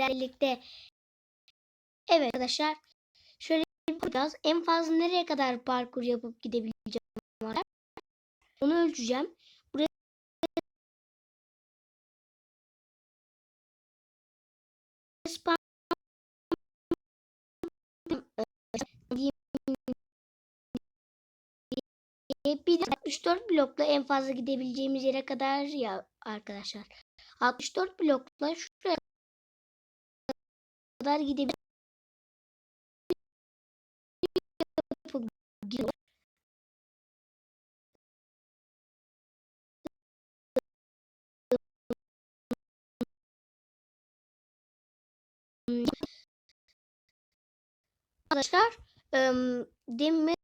sizlerle. Evet arkadaşlar. Şöyle biraz en fazla nereye kadar parkur yapıp gidebileceğim. Onu ölçeceğim. Buraya bir de 64 blokla en fazla gidebileceğimiz yere kadar ya arkadaşlar. 64 blokla şuraya kadar gidebiliriz. Arkadaşlar ım, demir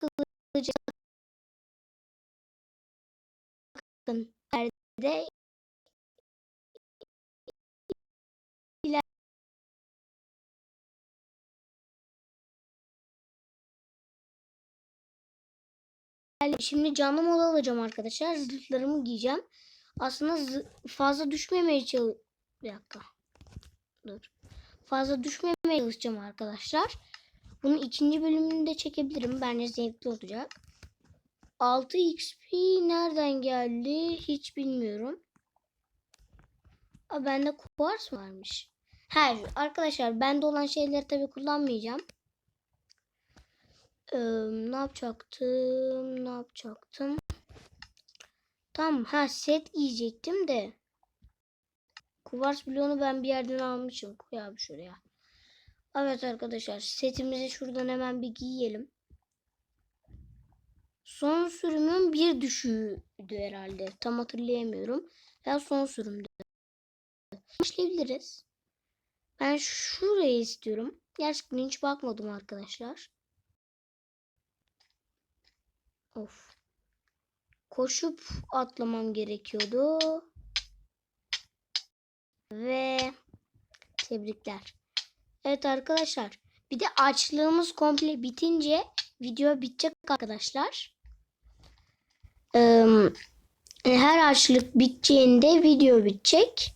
kılıcı bakın nerede Şimdi canlı mola alacağım arkadaşlar. Zırhlarımı giyeceğim. Aslında fazla düşmemeye çalış... Bir dakika. Dur. Fazla düşmemeye çalışacağım arkadaşlar. Bunun ikinci bölümünü de çekebilirim. Bence zevkli olacak. 6 XP nereden geldi hiç bilmiyorum. Aa, bende kuvars varmış. Her arkadaşlar bende olan şeyleri tabi kullanmayacağım. Ee, ne yapacaktım? Ne yapacaktım? Tamam ha set giyecektim de. Kuvars bloğunu ben bir yerden almışım. Koy abi şuraya. Evet arkadaşlar setimizi şuradan hemen bir giyelim. Son sürümün bir düşüğüydü herhalde. Tam hatırlayamıyorum. Ya son sürümdü. Başlayabiliriz. Ben şurayı istiyorum. Gerçekten hiç bakmadım arkadaşlar. Of. Koşup atlamam gerekiyordu. Ve tebrikler. Evet arkadaşlar. Bir de açlığımız komple bitince video bitecek arkadaşlar. Ee, her açlık biteceğinde video bitecek.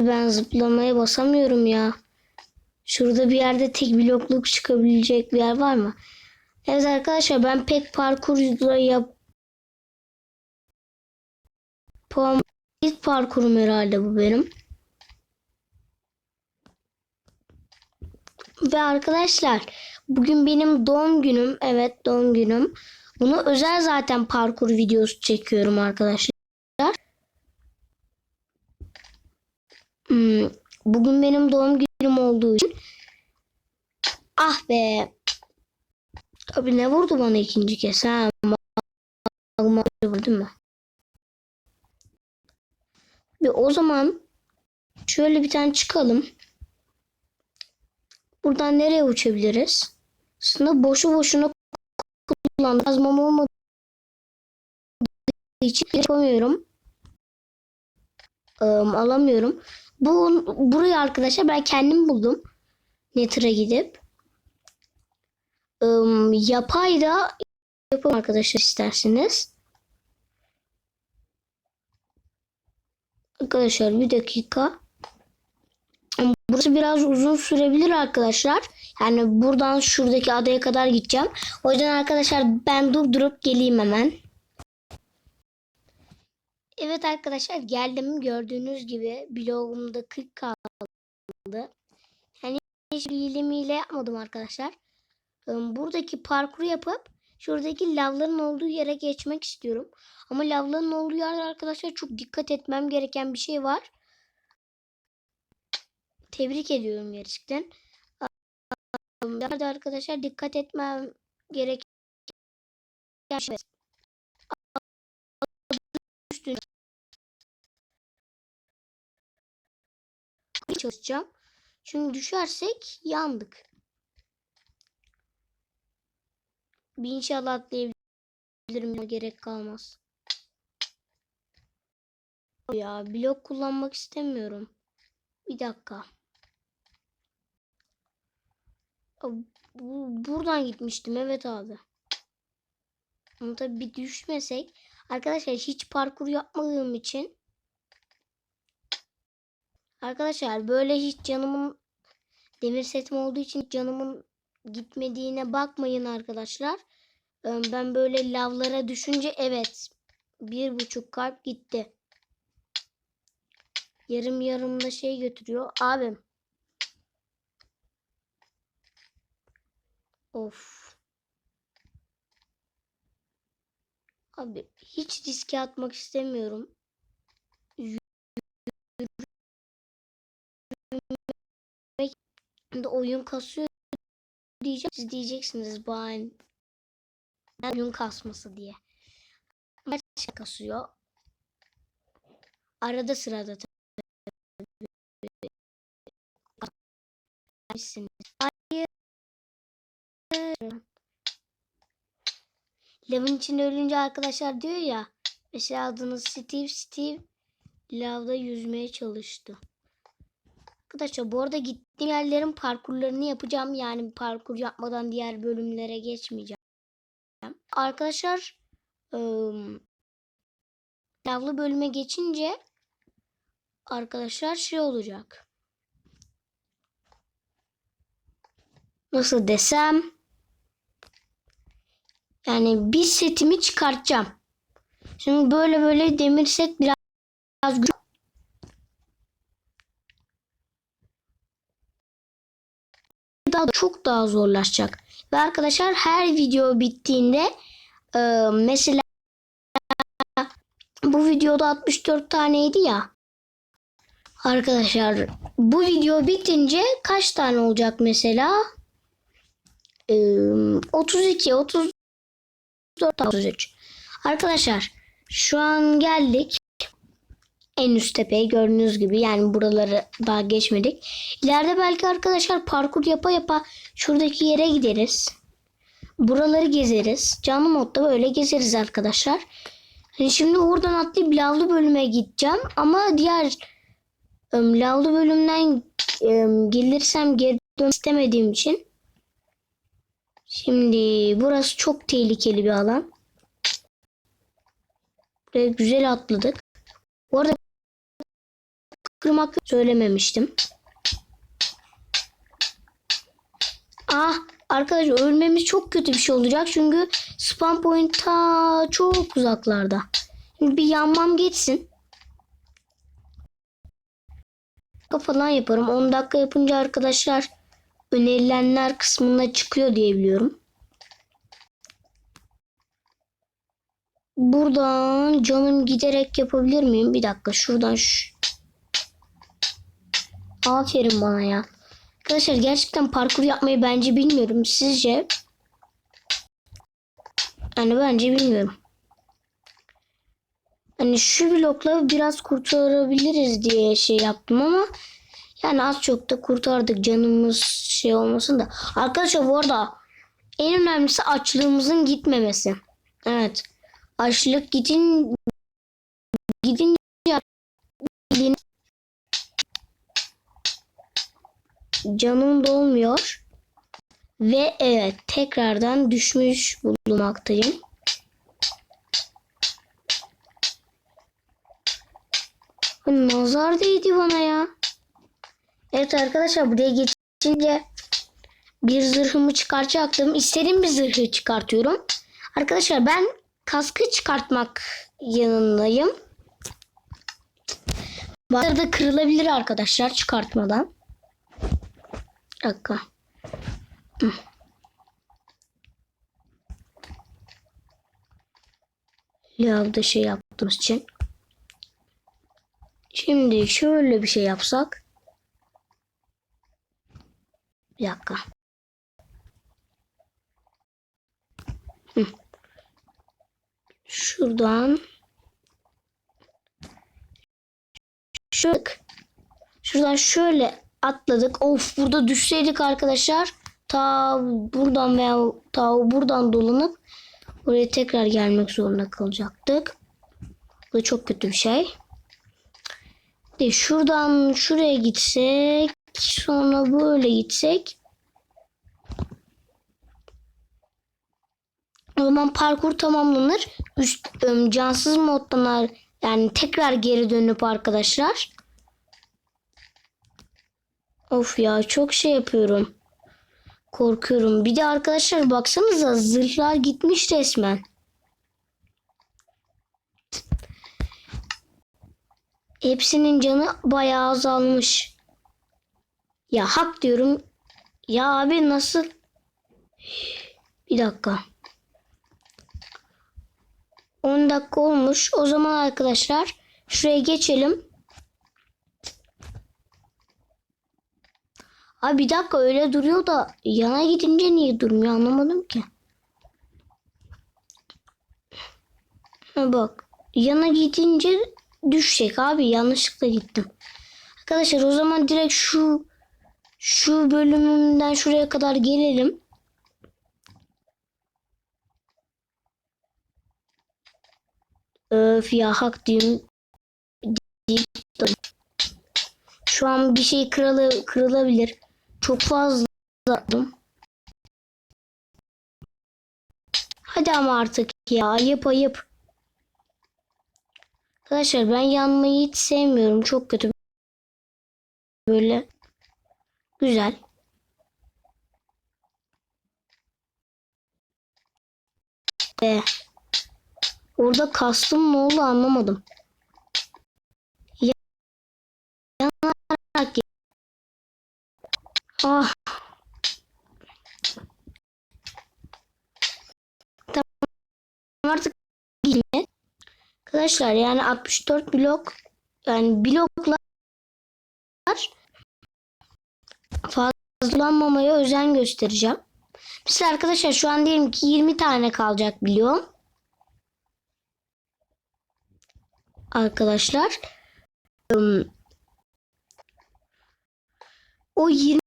Ben zıplamaya basamıyorum ya. Şurada bir yerde tek blokluk çıkabilecek bir yer var mı? Evet arkadaşlar ben pek parkurla yap Pom ilk parkurum herhalde bu benim. Ve arkadaşlar bugün benim doğum günüm. Evet doğum günüm. Bunu özel zaten parkur videosu çekiyorum arkadaşlar. Hmm, bugün benim doğum günüm olduğu için ah be Abi ne vurdu bana ikinci kez ha? Magma vurdu mu? Bir o zaman şöyle bir tane çıkalım. Buradan nereye uçabiliriz? Aslında boşu boşuna kullandım. Kazmam olmadığı için yapamıyorum. Ee, alamıyorum. Bu burayı arkadaşlar ben kendim buldum. Nether'a gidip. Ee, yapay da yapalım arkadaşlar isterseniz. Arkadaşlar bir dakika. Burası biraz uzun sürebilir arkadaşlar. Yani buradan şuradaki adaya kadar gideceğim. O yüzden arkadaşlar ben durdurup geleyim hemen. Evet arkadaşlar geldim. Gördüğünüz gibi blogumda 40 kaldı. Yani hiç hilemiyle yapmadım arkadaşlar. Buradaki parkuru yapıp şuradaki lavların olduğu yere geçmek istiyorum. Ama lavların olduğu yerde arkadaşlar çok dikkat etmem gereken bir şey var. Tebrik ediyorum gerçekten. Yerde arkadaşlar dikkat etmem gereken şey. Çalışacağım. Çünkü düşersek yandık. Bir inşallah atlayabilirim. Gerek kalmaz. Ya blok kullanmak istemiyorum. Bir dakika. Buradan gitmiştim. Evet abi. Ama tabii bir düşmesek. Arkadaşlar hiç parkur yapmadığım için Arkadaşlar böyle hiç canımın demir setim olduğu için canımın gitmediğine bakmayın arkadaşlar. Ee, Ben böyle lavlara düşünce evet bir buçuk kalp gitti. Yarım yarım da şey götürüyor. Abim. Of. Abi hiç riske atmak istemiyorum. de oyun kasıyor diyeceğim. Siz diyeceksiniz bana oyun kasması diye. Maç kasıyor. Arada sırada tabii. Hayır. Lavın içinde ölünce arkadaşlar diyor ya. Mesela adınız Steve. Steve lavda yüzmeye çalıştı. Arkadaşlar bu arada gittiğim yerlerin parkurlarını yapacağım. Yani parkur yapmadan diğer bölümlere geçmeyeceğim. Arkadaşlar ım, lavlı bölüme geçince arkadaşlar şey olacak. Nasıl desem yani bir setimi çıkartacağım. Şimdi böyle böyle demir set biraz, biraz daha çok daha zorlaşacak. Ve arkadaşlar her video bittiğinde e, mesela bu videoda 64 taneydi ya. Arkadaşlar bu video bitince kaç tane olacak mesela? E, 32, 34, 33. Arkadaşlar şu an geldik en üst tepeye gördüğünüz gibi yani buraları daha geçmedik. İleride belki arkadaşlar parkur yapa yapa şuradaki yere gideriz. Buraları gezeriz. Canlı modda böyle gezeriz arkadaşlar. Hani şimdi oradan atlayıp lavlı bölüme gideceğim ama diğer ım, lavlı bölümden ım, gelirsem geri dön istemediğim için şimdi burası çok tehlikeli bir alan. Buraya güzel atladık. Bu arada kırmak söylememiştim. Ah arkadaşlar ölmemiz çok kötü bir şey olacak çünkü spam point ta çok uzaklarda. Şimdi bir yanmam geçsin. falan yaparım. 10 dakika yapınca arkadaşlar önerilenler kısmında çıkıyor diye biliyorum. Buradan canım giderek yapabilir miyim? Bir dakika şuradan şu. Aferin bana ya. Arkadaşlar gerçekten parkur yapmayı bence bilmiyorum. Sizce? Yani bence bilmiyorum. Hani şu blokla biraz kurtarabiliriz diye şey yaptım ama yani az çok da kurtardık canımız şey olmasın da. Arkadaşlar bu arada en önemlisi açlığımızın gitmemesi. Evet. Açlık gidin gidince canım dolmuyor. Ve evet tekrardan düşmüş bulunmaktayım. Nazar değdi bana ya. Evet arkadaşlar buraya geçince bir zırhımı çıkartacaktım. İstediğim bir zırhı çıkartıyorum. Arkadaşlar ben kaskı çıkartmak yanındayım. Bazıları da kırılabilir arkadaşlar çıkartmadan. Dakika. Hı. Lavda şey yaptığımız için. Şimdi şöyle bir şey yapsak. Bir dakika. Şuradan şöyle şuradan şöyle atladık. Of burada düşseydik arkadaşlar ta buradan veya ta buradan dolanıp oraya tekrar gelmek zorunda kalacaktık. Bu da çok kötü bir şey. De şuradan şuraya gitsek sonra böyle gitsek o zaman parkur tamamlanır. Üst cansız moddan yani tekrar geri dönüp arkadaşlar Of ya çok şey yapıyorum. Korkuyorum. Bir de arkadaşlar baksanıza zırhlar gitmiş resmen. Hepsinin canı bayağı azalmış. Ya hak diyorum. Ya abi nasıl? Bir dakika. 10 dakika olmuş. O zaman arkadaşlar şuraya geçelim. Abi bir dakika öyle duruyor da yana gidince niye durmuyor anlamadım ki. Bak yana gidince düşecek abi yanlışlıkla gittim. Arkadaşlar o zaman direkt şu şu bölümünden şuraya kadar gelelim. Öf ya hak diyeyim. Şu an bir şey kırılı, kırılabilir. Çok fazla attım. Hadi ama artık ya ayıp ayıp. Arkadaşlar ben yanmayı hiç sevmiyorum. Çok kötü. Böyle. Güzel. Ee, orada kastım ne oldu anlamadım. Ah. Tamam artık yine. Arkadaşlar yani 64 blok yani bloklar fazlalanmamaya özen göstereceğim. Mesela arkadaşlar şu an diyelim ki 20 tane kalacak biliyorum. Arkadaşlar o 20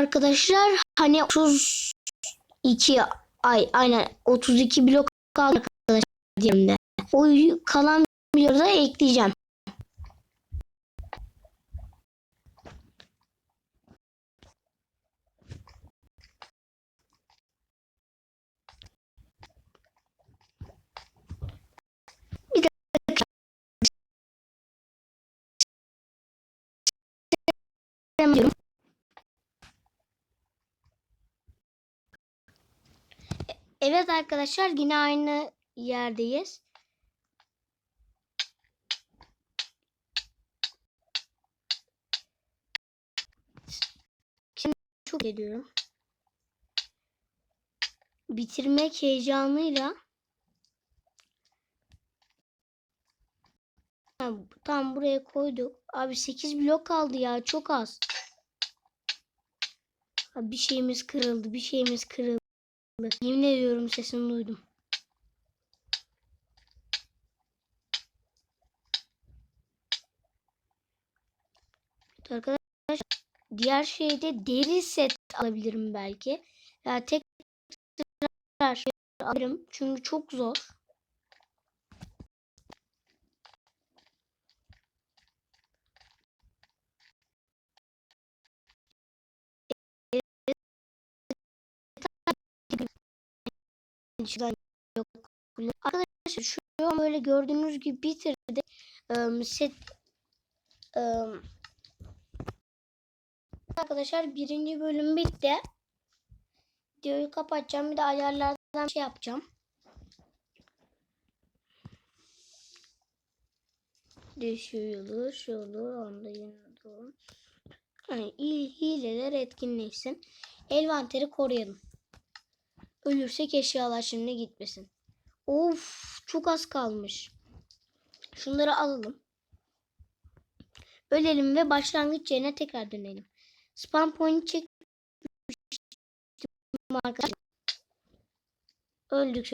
arkadaşlar hani 32 ay aynen 32 blok kaldı arkadaşlar diyelim de. O kalan bloğu da ekleyeceğim. Diyorum. Evet arkadaşlar yine aynı yerdeyiz. Şimdi çok ediyorum. Bitirmek heyecanıyla tam buraya koyduk. Abi 8 blok kaldı ya çok az. Abi bir şeyimiz kırıldı bir şeyimiz kırıldı. Yemin ediyorum sesini duydum. Arkadaşlar diğer şeyde deri set alabilirim belki. Ya tek şey alırım çünkü çok zor. Şuradan yok. Arkadaşlar şu an böyle gördüğünüz gibi bitirdi. Ee, set Ee, arkadaşlar birinci bölüm bitti. Videoyu kapatacağım. Bir de ayarlardan şey yapacağım. Düşüyor, şu olur, onda yine doğru. Yani hileler etkinleşsin. Elvanteri koruyalım. Ölürsek eşyalar şimdi gitmesin. Of çok az kalmış. Şunları alalım. Ölelim ve başlangıç yerine tekrar dönelim. Spam point çek arkadaşlar. Öldük.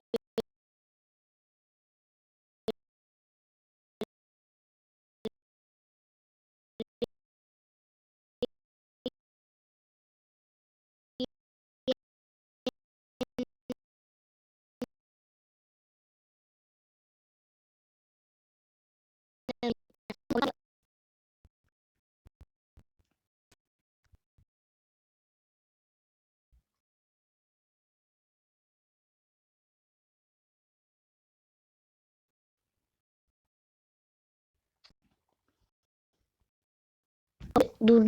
Dur.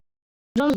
Dur.